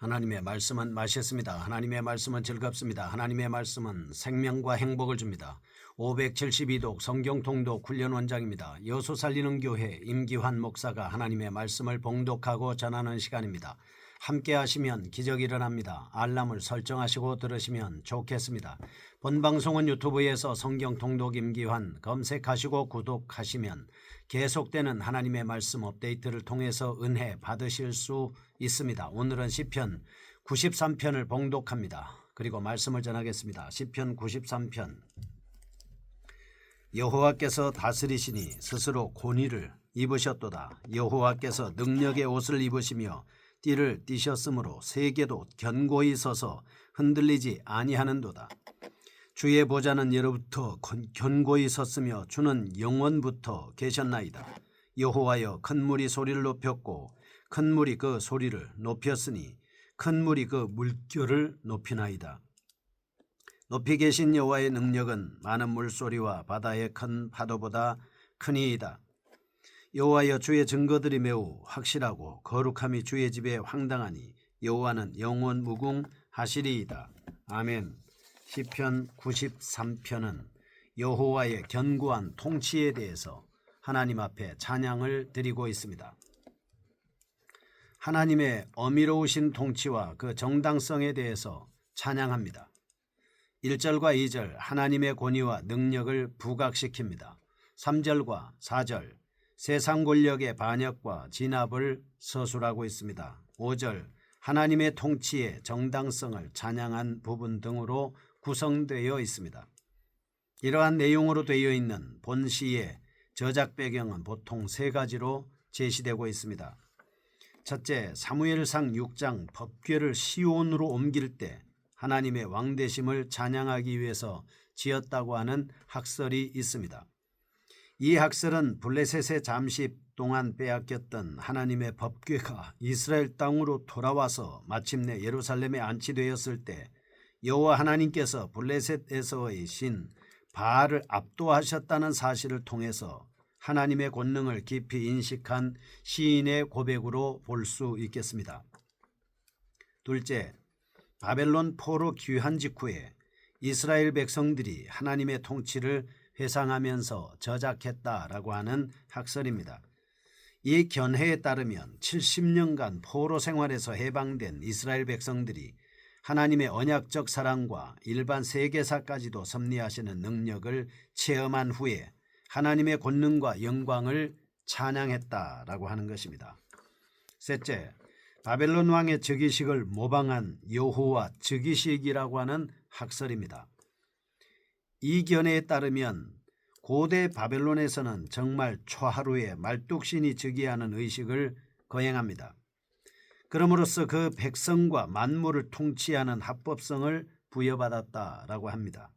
하나님의 말씀은 맛있습니다. 하나님의 말씀은 즐겁습니다. 하나님의 말씀은 생명과 행복을 줍니다. 572독 성경통독 훈련 원장입니다. 여수 살리는 교회 임기환 목사가 하나님의 말씀을 봉독하고 전하는 시간입니다. 함께 하시면 기적이 일어납니다. 알람을 설정하시고 들으시면 좋겠습니다. 본 방송은 유튜브에서 성경 통독 임기환 검색하시고 구독하시면 계속되는 하나님의 말씀 업데이트를 통해서 은혜 받으실 수 있습니다. 오늘은 시편 93편을 봉독합니다. 그리고 말씀을 전하겠습니다. 시편 93편 여호와께서 다스리시니 스스로 권위를 입으셨도다. 여호와께서 능력의 옷을 입으시며 띠를 띠셨으므로 세계도 견고히 서서 흔들리지 아니하는도다. 주의 보좌는 예로부터 건- 견고히 섰으며 주는 영원부터 계셨나이다. 여호와여 큰 물이 소리를 높였고 큰 물이 그 소리를 높였으니 큰 물이 그 물결을 높이나이다. 높이 계신 여호와의 능력은 많은 물소리와 바다의 큰 파도보다 크니이다. 여호와여 주의 증거들이 매우 확실하고 거룩함이 주의 집에 황당하니 여호와는 영원 무궁하시리이다. 아멘. 시편 93편은 여호와의 견고한 통치에 대해서 하나님 앞에 찬양을 드리고 있습니다. 하나님의 어미로우신 통치와 그 정당성에 대해서 찬양합니다. 1절과 2절 하나님의 권위와 능력을 부각시킵니다. 3절과 4절 세상 권력의 반역과 진압을 서술하고 있습니다. 5절 하나님의 통치의 정당성을 찬양한 부분 등으로 구성되어 있습니다. 이러한 내용으로 되어 있는 본 시의 저작 배경은 보통 세 가지로 제시되고 있습니다. 첫째, 사무엘상 6장 법궤를 시온으로 옮길 때 하나님의 왕대심을 찬양하기 위해서 지었다고 하는 학설이 있습니다. 이 학설은 블레셋에 잠시 동안 빼앗겼던 하나님의 법궤가 이스라엘 땅으로 돌아와서 마침내 예루살렘에 안치되었을 때 여호와 하나님께서 블레셋에서의 신 바알을 압도하셨다는 사실을 통해서 하나님의 권능을 깊이 인식한 시인의 고백으로 볼 수 있겠습니다. 둘째, 바벨론 포로 귀환 직후에 이스라엘 백성들이 하나님의 통치를 회상하면서 저작했다라고 하는 학설입니다. 이 견해에 따르면 70년간 포로 생활에서 해방된 이스라엘 백성들이 하나님의 언약적 사랑과 일반 세계사까지도 섭리하시는 능력을 체험한 후에 하나님의 권능과 영광을 찬양했다라고 하는 것입니다. 셋째, 바벨론 왕의 즉위식을 모방한 여호와 즉위식이라고 하는 학설입니다. 이 견해에 따르면 고대 바벨론에서는 정말 초하루에 말뚝신이 즉위하는 의식을 거행합니다. 그럼으로써 그 백성과 만물을 통치하는 합법성을 부여받았다라고 합니다.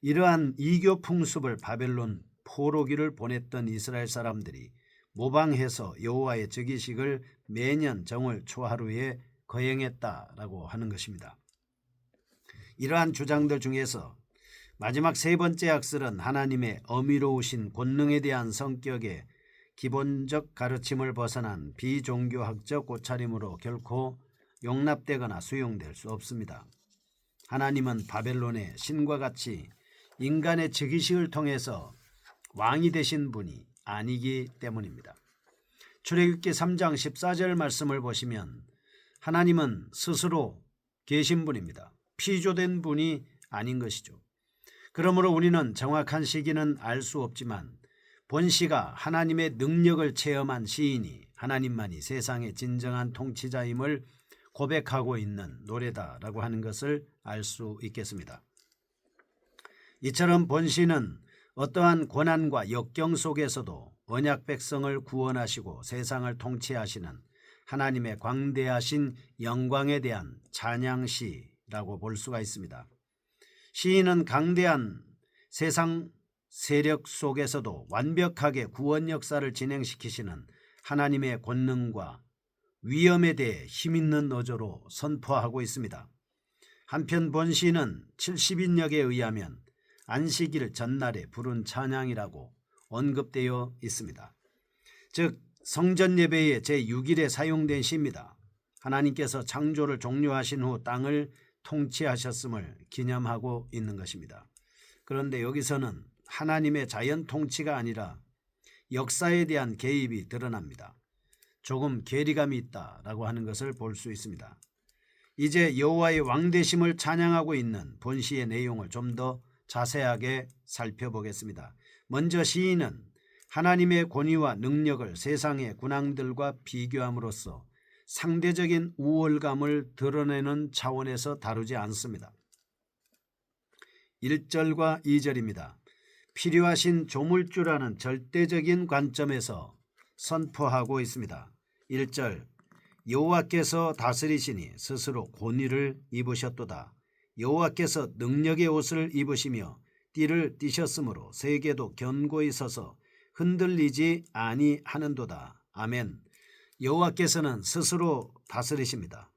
이러한 이교 풍습을 바벨론 포로기를 보냈던 이스라엘 사람들이 모방해서 여호와의 즉위식을 매년 정월 초하루에 거행했다라고 하는 것입니다. 이러한 주장들 중에서 마지막 세 번째 학설은 하나님의 어미로우신 권능에 대한 성격의 기본적 가르침을 벗어난 비종교학적 꽃차림으로 결코 용납되거나 수용될 수 없습니다. 하나님은 바벨론의 신과 같이 인간의 즉위식을 통해서 왕이 되신 분이 아니기 때문입니다. 출애굽기 3장 14절 말씀을 보시면 하나님은 스스로 계신 분입니다. 피조된 분이 아닌 것이죠. 그러므로 우리는 정확한 시기는 알 수 없지만 본시가 하나님의 능력을 체험한 시인이 하나님만이 세상의 진정한 통치자임을 고백하고 있는 노래다라고 하는 것을 알 수 있겠습니다. 이처럼 본시는 어떠한 고난과 역경 속에서도 언약 백성을 구원하시고 세상을 통치하시는 하나님의 광대하신 영광에 대한 찬양시라고 볼 수가 있습니다. 시인은 강대한 세상 세력 속에서도 완벽하게 구원 역사를 진행시키시는 하나님의 권능과 위엄에 대해 힘있는 어조로 선포하고 있습니다. 한편 본시는 70인역에 의하면 안식일 전날에 부른 찬양이라고 언급되어 있습니다. 즉 성전 예배의 제6일에 사용된 시입니다. 하나님께서 창조를 종료하신 후 땅을 통치하셨음을 기념하고 있는 것입니다. 그런데 여기서는 하나님의 자연 통치가 아니라 역사에 대한 개입이 드러납니다. 조금 괴리감이 있다라고 하는 것을 볼 수 있습니다. 이제 여호와의 왕대심을 찬양하고 있는 본시의 내용을 좀 더 자세하게 살펴보겠습니다. 먼저 시인은 하나님의 권위와 능력을 세상의 군왕들과 비교함으로써 상대적인 우월감을 드러내는 차원에서 다루지 않습니다. 1절과 2절입니다. 필요하신 조물주라는 절대적인 관점에서 선포하고 있습니다. 1절 여호와께서 다스리시니 스스로 권위를 입으셨도다. 여호와께서 능력의 옷을 입으시며 띠를 띠셨으므로 세계도 견고히 서서 흔들리지 아니하는도다. 아멘. 여호와께서는 스스로 다스리십니다.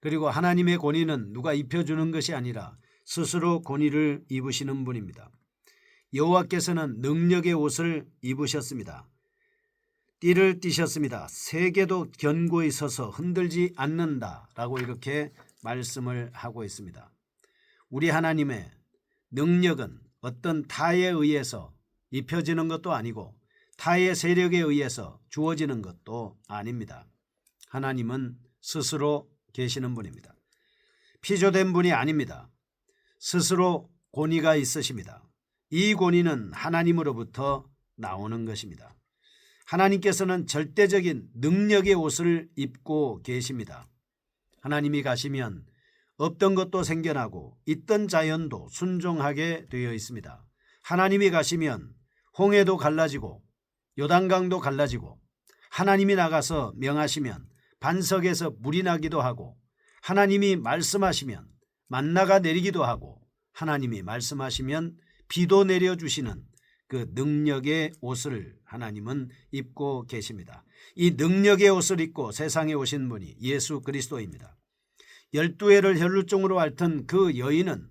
그리고 하나님의 권위는 누가 입혀주는 것이 아니라 스스로 권위를 입으시는 분입니다. 여호와께서는 능력의 옷을 입으셨습니다. 띠를 띠셨습니다. 세계도 견고히 서서 흔들지 않는다라고 이렇게 말씀을 하고 있습니다. 우리 하나님의 능력은 어떤 타에 의해서 입혀지는 것도 아니고 타의 세력에 의해서 주어지는 것도 아닙니다. 하나님은 스스로 계시는 분입니다. 피조된 분이 아닙니다. 스스로 권위가 있으십니다. 이 권위는 하나님으로부터 나오는 것입니다. 하나님께서는 절대적인 능력의 옷을 입고 계십니다. 하나님이 가시면 없던 것도 생겨나고 있던 자연도 순종하게 되어 있습니다. 하나님이 가시면 홍해도 갈라지고 요단강도 갈라지고 하나님이 나가서 명하시면 반석에서 물이 나기도 하고 하나님이 말씀하시면 만나가 내리기도 하고 하나님이 말씀하시면 비도 내려주시는 그 능력의 옷을 하나님은 입고 계십니다. 이 능력의 옷을 입고 세상에 오신 분이 예수 그리스도입니다. 열두 해를 혈루증으로 앓던 그 여인은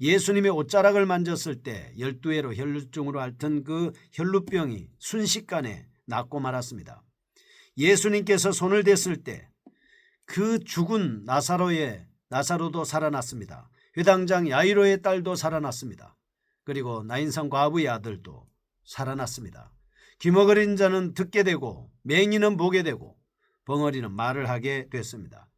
예수님의 옷자락을 만졌을 때 열두 해로 혈루증으로 앓던 그 혈루병이 순식간에 낫고 말았습니다. 예수님께서 손을 댔을 때 그 죽은 나사로의 나사로도 살아났습니다. 회당장 야이로의 딸도 살아났습니다. 그리고 나인성 과부의 아들도 살아났습니다. 귀머거린 자는 듣게 되고 맹인은 보게 되고 벙어리는 말을 하게 됐습니다.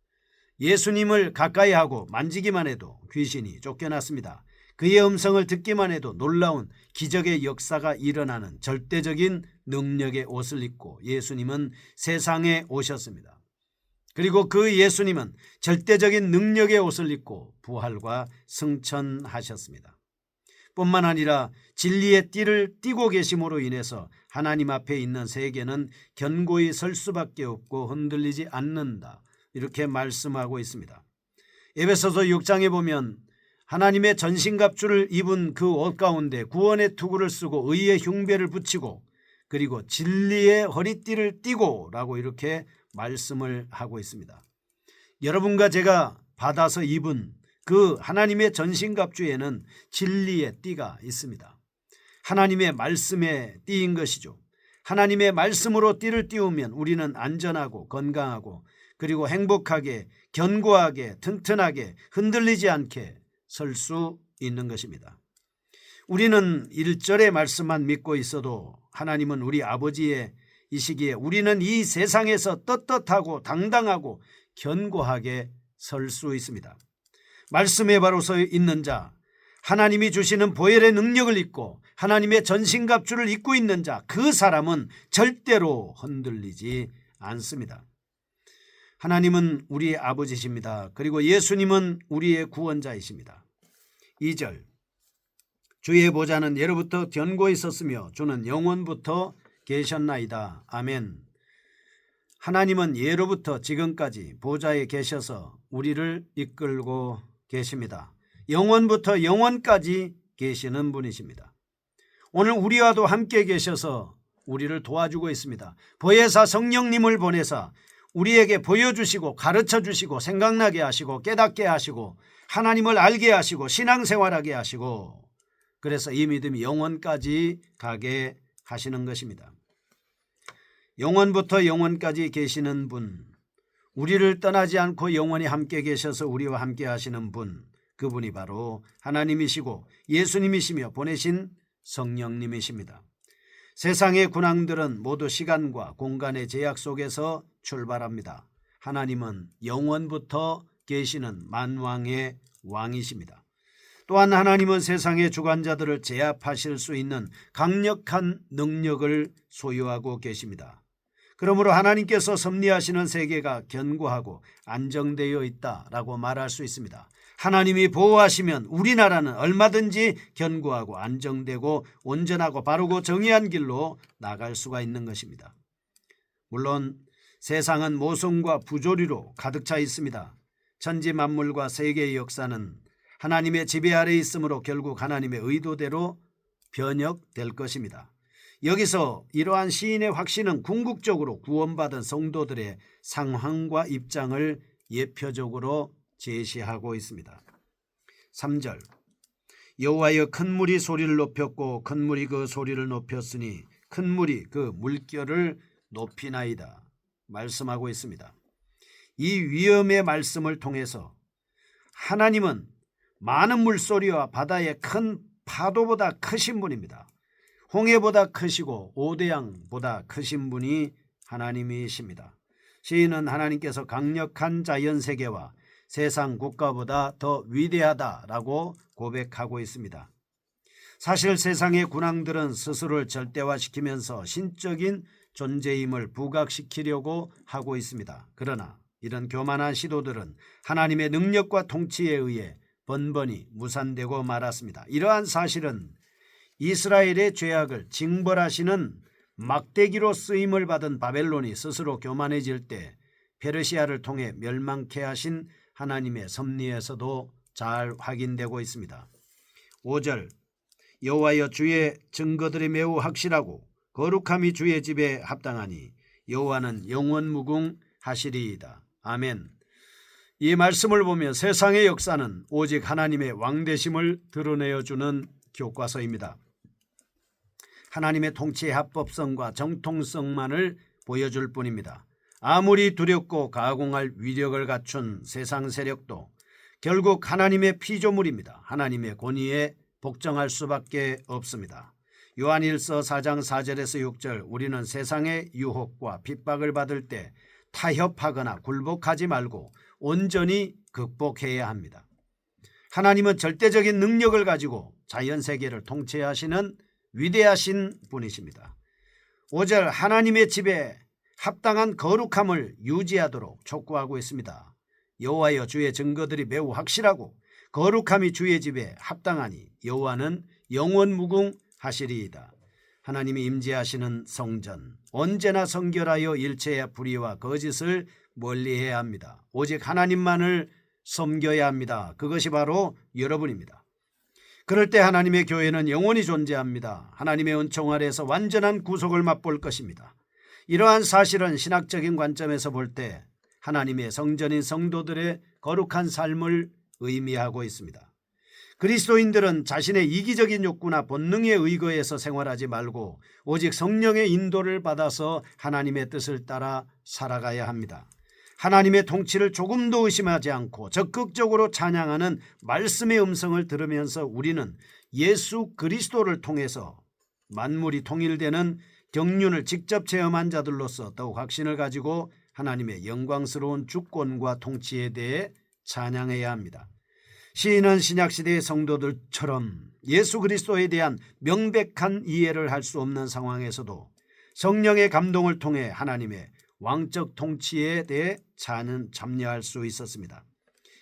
예수님을 가까이 하고 만지기만 해도 귀신이 쫓겨났습니다. 그의 음성을 듣기만 해도 놀라운 기적의 역사가 일어나는 절대적인 능력의 옷을 입고 예수님은 세상에 오셨습니다. 그리고 그 예수님은 절대적인 능력의 옷을 입고 부활과 승천하셨습니다. 뿐만 아니라 진리의 띠를 띠고 계심으로 인해서 하나님 앞에 있는 세계는 견고히 설 수밖에 없고 흔들리지 않는다. 이렇게 말씀하고 있습니다. 에베소서 6장에 보면 하나님의 전신갑주를 입은 그 옷 가운데 구원의 투구를 쓰고 의의 흉배를 붙이고 그리고 진리의 허리띠를 띠고 라고 이렇게 말씀을 하고 있습니다. 여러분과 제가 받아서 입은 그 하나님의 전신갑주에는 진리의 띠가 있습니다. 하나님의 말씀에 띠인 것이죠. 하나님의 말씀으로 띠를 띄우면 우리는 안전하고 건강하고 그리고 행복하게 견고하게 튼튼하게 흔들리지 않게 설 수 있는 것입니다. 우리는 1절의 말씀만 믿고 있어도 하나님은 우리 아버지의 이 시기에 우리는 이 세상에서 떳떳하고 당당하고 견고하게 설 수 있습니다. 말씀에 바로 서 있는 자, 하나님이 주시는 보혈의 능력을 입고 하나님의 전신갑주를 입고 있는 자, 그 사람은 절대로 흔들리지 않습니다. 하나님은 우리의 아버지십니다. 그리고 예수님은 우리의 구원자이십니다. 2절 주의 보좌는 예로부터 견고히 있었으며 주는 영원부터 계셨나이다. 아멘. 하나님은 예로부터 지금까지 보좌에 계셔서 우리를 이끌고 계십니다. 영원부터 영원까지 계시는 분이십니다. 오늘 우리와도 함께 계셔서 우리를 도와주고 있습니다. 보혜사 성령님을 보내사 우리에게 보여주시고 가르쳐 주시고 생각나게 하시고 깨닫게 하시고 하나님을 알게 하시고 신앙생활하게 하시고 그래서 이 믿음이 영원까지 가게 하시는 것입니다. 영원부터 영원까지 계시는 분 우리를 떠나지 않고 영원히 함께 계셔서 우리와 함께 하시는 분, 그분이 바로 하나님이시고 예수님이시며 보내신 성령님이십니다. 세상의 군왕들은 모두 시간과 공간의 제약 속에서 출발합니다. 하나님은 영원부터 계시는 만왕의 왕이십니다. 또한 하나님은 세상의 주관자들을 제압하실 수 있는 강력한 능력을 소유하고 계십니다. 그러므로 하나님께서 섭리하시는 세계가 견고하고 안정되어 있다라고 말할 수 있습니다. 하나님이 보호하시면 우리나라는 얼마든지 견고하고 안정되고 온전하고 바르고 정의한 길로 나갈 수가 있는 것입니다. 물론 세상은 모성과 부조리로 가득 차 있습니다. 천지 만물과 세계의 역사는 하나님의 지배 아래 있으므로 결국 하나님의 의도대로 변혁될 것입니다. 여기서 이러한 시인의 확신은 궁극적으로 구원받은 성도들의 상황과 입장을 예표적으로 제시하고 있습니다. 3절 여호와여 큰 물이 소리를 높였고 큰 물이 그 소리를 높였으니 큰 물이 그 물결을 높이나이다 말씀하고 있습니다. 이 위험의 말씀을 통해서 하나님은 많은 물소리와 바다의 큰 파도보다 크신 분입니다. 홍해보다 크시고 오대양보다 크신 분이 하나님이십니다. 시인은 하나님께서 강력한 자연 세계와 세상 국가보다 더 위대하다라고 고백하고 있습니다. 사실 세상의 군왕들은 스스로를 절대화시키면서 신적인 존재임을 부각시키려고 하고 있습니다. 그러나 이런 교만한 시도들은 하나님의 능력과 통치에 의해 번번이 무산되고 말았습니다. 이러한 사실은 이스라엘의 죄악을 징벌하시는 막대기로 쓰임을 받은 바벨론이 스스로 교만해질 때 페르시아를 통해 멸망케 하신 하나님의 섭리에서도 잘 확인되고 있습니다. 5절 여호와여 주의 증거들이 매우 확실하고 거룩함이 주의 집에 합당하니 여호와는 영원 무궁하시리이다. 아멘. 이 말씀을 보면 세상의 역사는 오직 하나님의 왕대심을 드러내어 주는 교과서입니다. 하나님의 통치의 합법성과 정통성만을 보여줄 뿐입니다. 아무리 두렵고 가공할 위력을 갖춘 세상 세력도 결국 하나님의 피조물입니다. 하나님의 권위에 복종할 수밖에 없습니다. 요한일서 4장 4절에서 6절 우리는 세상의 유혹과 핍박을 받을 때 타협하거나 굴복하지 말고 온전히 극복해야 합니다. 하나님은 절대적인 능력을 가지고 자연 세계를 통치하시는 위대하신 분이십니다. 5절 하나님의 집에 합당한 거룩함을 유지하도록 촉구하고 있습니다. 여호와여 주의 증거들이 매우 확실하고 거룩함이 주의 집에 합당하니 여호와는 영원 무궁 하시리이다. 하나님이 임재하시는 성전 언제나 성결하여 일체의 불의와 거짓을 멀리해야 합니다. 오직 하나님만을 섬겨야 합니다. 그것이 바로 여러분입니다. 그럴 때 하나님의 교회는 영원히 존재합니다. 하나님의 은총 아래에서 완전한 구속을 맛볼 것입니다. 이러한 사실은 신학적인 관점에서 볼 때 하나님의 성전인 성도들의 거룩한 삶을 의미하고 있습니다. 그리스도인들은 자신의 이기적인 욕구나 본능에 의거해서 생활하지 말고 오직 성령의 인도를 받아서 하나님의 뜻을 따라 살아가야 합니다. 하나님의 통치를 조금도 의심하지 않고 적극적으로 찬양하는 말씀의 음성을 들으면서 우리는 예수 그리스도를 통해서 만물이 통일되는 경륜을 직접 체험한 자들로서 더욱 확신을 가지고 하나님의 영광스러운 주권과 통치에 대해 찬양해야 합니다. 시인은 신약시대의 성도들처럼 예수 그리스도에 대한 명백한 이해를 할 수 없는 상황에서도 성령의 감동을 통해 하나님의 왕적 통치에 대해 찬은 참여할 수 있었습니다.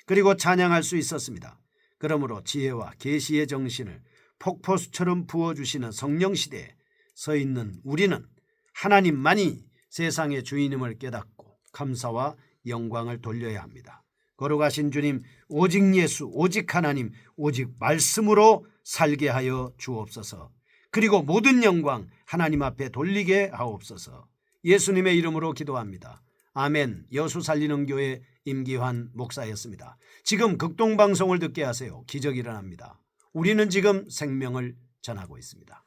그리고 찬양할 수 있었습니다. 그러므로 지혜와 계시의 정신을 폭포수처럼 부어주시는 성령 시대에 서 있는 우리는 하나님만이 세상의 주인임을 깨닫고 감사와 영광을 돌려야 합니다. 걸어가신 주님 오직 예수 오직 하나님 오직 말씀으로 살게 하여 주옵소서. 그리고 모든 영광 하나님 앞에 돌리게 하옵소서. 예수님의 이름으로 기도합니다. 아멘. 여수 살리는 교회 임기환 목사였습니다. 지금 극동 방송을 듣게 하세요. 기적이 일어납니다. 우리는 지금 생명을 전하고 있습니다.